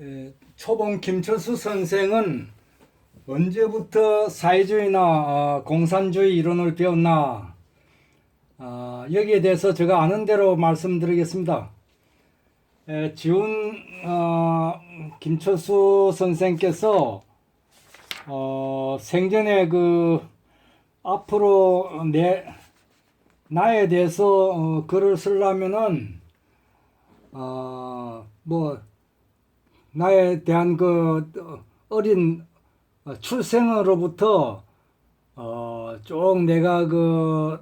에, 초봉 김철수 선생은 언제부터 사회주의나 어, 공산주의 이론을 배웠나? 아, 여기에 대해서 제가 아는 대로 말씀드리겠습니다. 에, 지훈 어, 김철수 선생께서 어, 생전에 그 앞으로 내 나에 대해서 어, 글을 쓰려면은 어, 뭐 나에 대한 그 어, 어린 어, 출생으로부터 어, 쭉 내가 그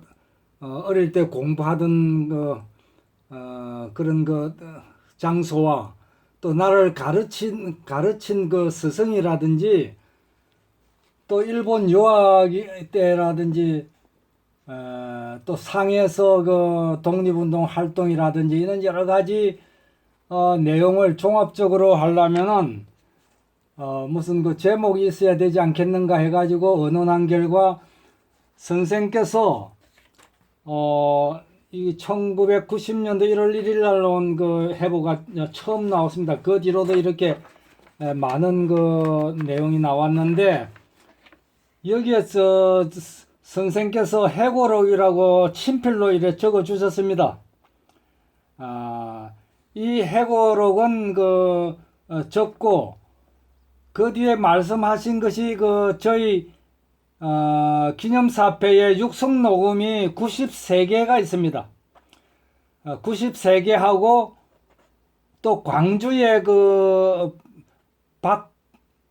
어, 어릴 때 공부하던 그 어, 그런 그 어, 장소와 또 나를 가르친 가르친 그 스승이라든지 또 일본 유학 때라든지 어, 또 상해에서 그 독립운동 활동이라든지 이런 여러 가지 어, 내용을 종합적으로 하려면은 어, 무슨 그 제목이 있어야 되지 않겠는가 해가지고 언론한 결과 선생께서 어, 이 1990년도 1월 1일 날 온 그 해보가 처음 나왔습니다. 그 뒤로도 이렇게 에, 많은 그 내용이 나왔는데 여기에서 선생께서 해고록이라고 친필로 이래 적어 주셨습니다. 아, 이 해고록은 그 어, 적고 그 뒤에 말씀하신 것이 그 저희 어, 기념사패에 육성 녹음이 93개가 있습니다. 어, 93개하고 또 광주에 그 박,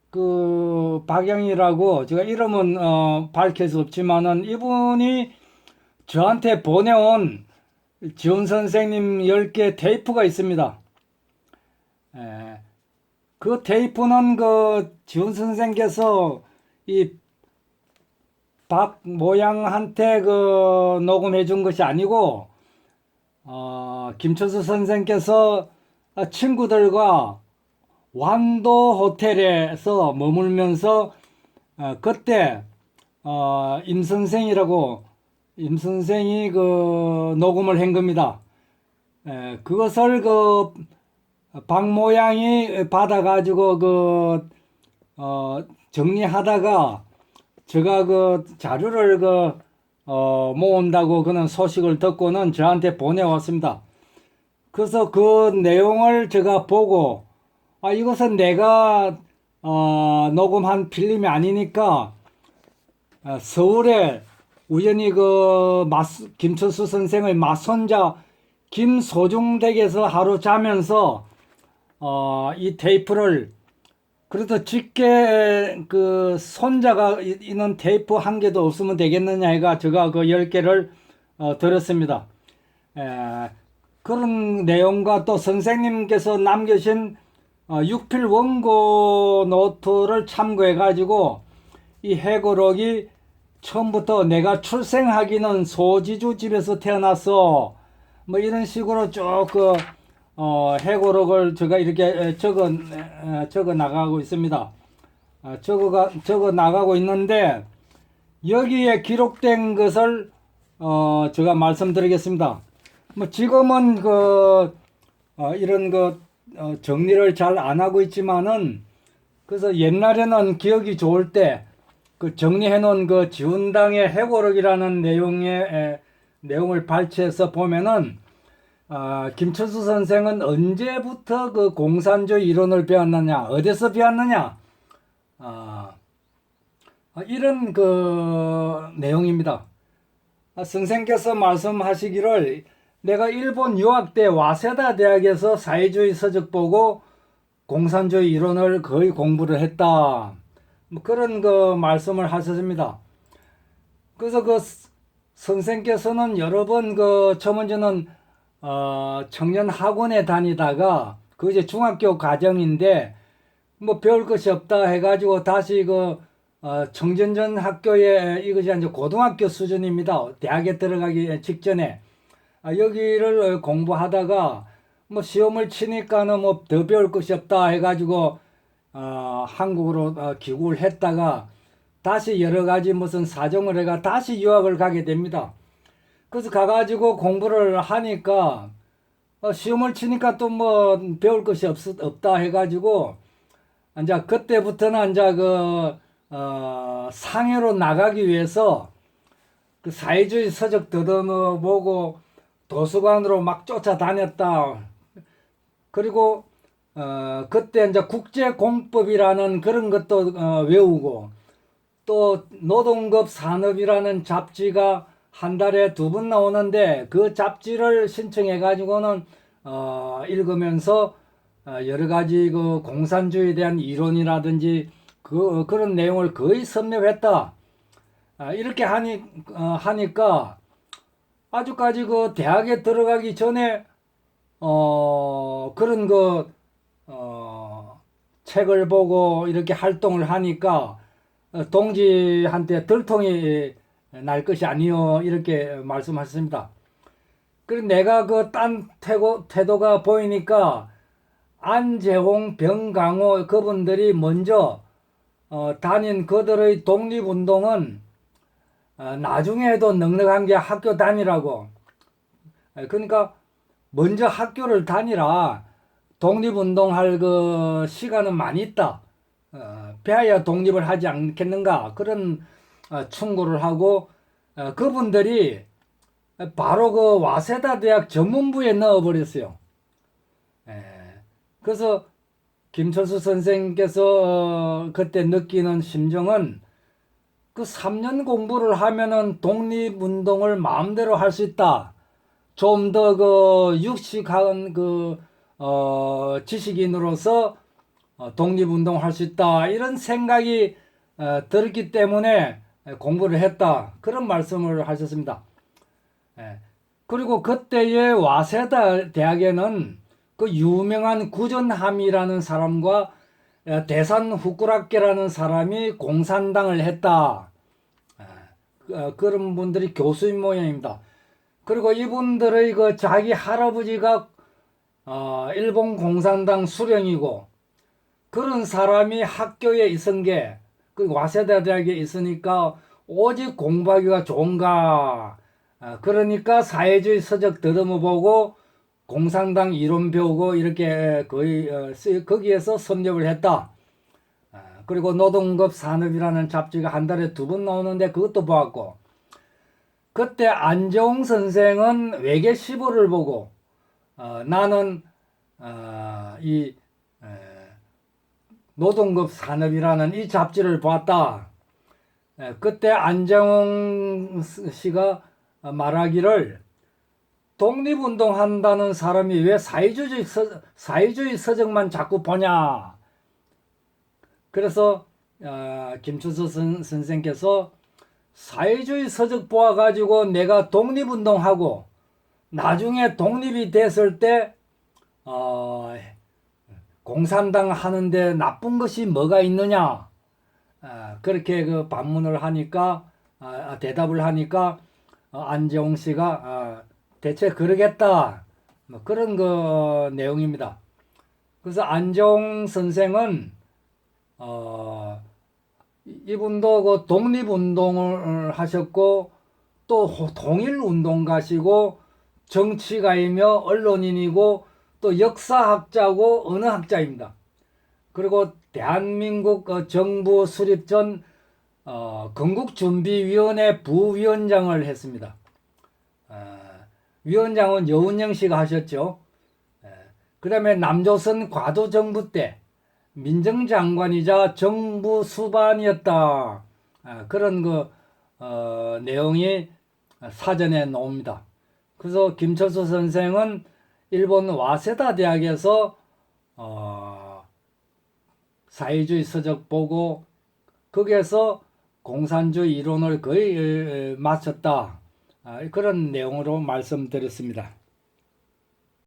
그 박영이라고 제가 이름은 어, 밝힐 수 없지만은 이분이 저한테 보내온 지훈 선생님 10개 테이프가 있습니다. 에, 그 테이프는 그 지훈 선생께서 이 박 모양한테 그 녹음해 준 것이 아니고 어, 김철수 선생께서 친구들과 완도 호텔에서 머물면서 어, 그때 어, 임 선생이라고 임 선생이 그 녹음을 한 겁니다. 에, 그것을 그 박 모양이 받아가지고 그 어, 정리하다가 제가 그 자료를 그 어, 모은다고 그런 소식을 듣고는 저한테 보내왔습니다. 그래서 그 내용을 제가 보고 아 이것은 내가 어, 녹음한 필름이 아니니까 어, 서울에 우연히 그 맞, 김철수 선생의 맞손자 김소중 댁에서 하루 자면서 어, 이 테이프를 그래도 직계 그 손자가 이- 있는 테이프 한 개도 없으면 되겠느냐 해가 제가 그 열 개를 어, 들었습니다. 에, 그런 내용과 또 선생님께서 남겨신 어, 육필 원고 노트를 참고해 가지고 이 해고록이 처음부터 내가 출생하기는 소지주 집에서 태어났어 뭐 이런 식으로 쭉그 어, 해고록을 제가 이렇게 에, 적어 에, 적어 나가고 있습니다. 아, 적어가 적어 나가고 있는데 여기에 기록된 것을 어, 제가 말씀드리겠습니다. 뭐 지금은 그 어, 이런 그 어, 정리를 잘 안 하고 있지만은 그래서 옛날에는 기억이 좋을 때 그 정리해 놓은 그 지훈당의 해고록이라는 내용의 에, 내용을 발췌해서 보면은 아, 김철수 선생은 언제부터 그 공산주의 이론을 배웠느냐, 어디서 배웠느냐, 아, 아, 이런 그 내용입니다. 아, 선생께서 말씀하시기를 내가 일본 유학 때 와세다 대학에서 사회주의 서적 보고 공산주의 이론을 거의 공부를 했다. 뭐 그런 그 말씀을 하셨습니다. 그래서 그 스- 선생께서는 여러 번그 처먼저는 어, 청년 학원에 다니다가 그 이제 중학교 과정인데 뭐 배울 것이 없다 해가지고 다시 그 어, 청전전 학교에 이것이 이제 고등학교 수준입니다. 대학에 들어가기 직전에 아, 여기를 공부하다가 뭐 시험을 치니까는 뭐 더 배울 것이 없다 해가지고 어, 한국으로 어, 귀국을 했다가 다시 여러 가지 무슨 사정을 해가 다시 유학을 가게 됩니다. 그래서 가가지고 공부를 하니까 어, 시험을 치니까 또 뭐 배울 것이 없, 없다 해가지고 이제 그때부터는 이제 그 어, 상해로 나가기 위해서 그 사회주의 서적 더듬어 보고 도서관으로 막 쫓아다녔다. 그리고 어, 그때 이제 국제공법이라는 그런 것도 어, 외우고 또 노동급 산업이라는 잡지가 한 달에 두 번 나오는데 그 잡지를 신청해 가지고는 어, 읽으면서 어, 여러 가지 그 공산주의에 대한 이론이라든지 그 그런 내용을 거의 섭렵했다. 아, 이렇게 하니 어, 하니까 아주까지 그 대학에 들어가기 전에 어 그런 그 어, 책을 보고 이렇게 활동을 하니까 어, 동지한테 들통이 날 것이 아니요 이렇게 말씀하셨습니다. 그리고 내가 그 딴 태도, 태도가 보이니까 안재홍, 병강호 그분들이 먼저 어, 다닌 그들의 독립운동은 어, 나중에도 넉넉한 게 학교 다니라고. 에, 그러니까 먼저 학교를 다니라 독립운동할 그 시간은 많이 있다. 어, 배야 독립을 하지 않겠는가 그런 어, 충고를 하고 어, 그분들이 바로 그 와세다 대학 전문부에 넣어버렸어요. 에, 그래서 김철수 선생께서 어, 그때 느끼는 심정은 그 3년 공부를 하면은 독립운동을 마음대로 할 수 있다. 좀 더 그 육식한 그, 어, 지식인으로서 어, 독립운동을 할수 있다. 이런 생각이 어, 들었기 때문에 공부를 했다. 그런 말씀을 하셨습니다. 예. 그리고 그때의 와세다 대학에는 그 유명한 구전함이라는 사람과 어, 대산 후쿠라케라는 사람이 공산당을 했다. 예. 어, 그런 분들이 교수인 모양입니다. 그리고 이분들의 그 자기 할아버지가 어, 일본 공산당 수령이고 그런 사람이 학교에 있은 게 그 와세다 대학에 있으니까 오직 공부하기가 좋은가. 어, 그러니까 사회주의 서적 더듬어 보고 공산당 이론 배우고 이렇게 거의 어, 쓰- 거기에서 섭렵을 했다. 아, 그리고 노동급 산업이라는 잡지가 한 달에 두 번 나오는데 그것도 보았고 그때 안재홍 선생은 외계 시보를 보고 어, 나는 어, 이 에, 노동급 산업이라는 이 잡지를 봤다. 에, 그때 안재홍 씨가 말하기를 독립운동 한다는 사람이 왜 사회주의, 서, 사회주의 서적만 자꾸 보냐. 그래서 어, 김춘수 선, 선생께서 사회주의 서적 보아가지고 내가 독립운동하고 나중에 독립이 됐을 때 어, 공산당 하는데 나쁜 것이 뭐가 있느냐 아, 그렇게 그 반문을 하니까 아, 대답을 하니까 어, 안재홍 씨가 아, 대체 그러겠다 뭐 그런 그 내용입니다. 그래서 안재홍 선생은 어, 이분도 그 독립운동을 하셨고 또 호- 통일운동가시고 정치가이며 언론인이고 또 역사학자고 언어학자입니다. 그리고 대한민국 어, 정부 수립 전 어, 건국준비위원회 부위원장을 했습니다. 아, 위원장은 여운영 씨가 하셨죠. 그 다음에 남조선 과도정부 때 민정장관이자 정부 수반이었다. 아, 그런 그 어, 내용이 사전에 나옵니다. 그래서 김철수 선생은 일본 와세다 대학에서 어, 사회주의 서적 보고 거기에서 공산주의 이론을 거의 에, 마쳤다. 아, 그런 내용으로 말씀드렸습니다.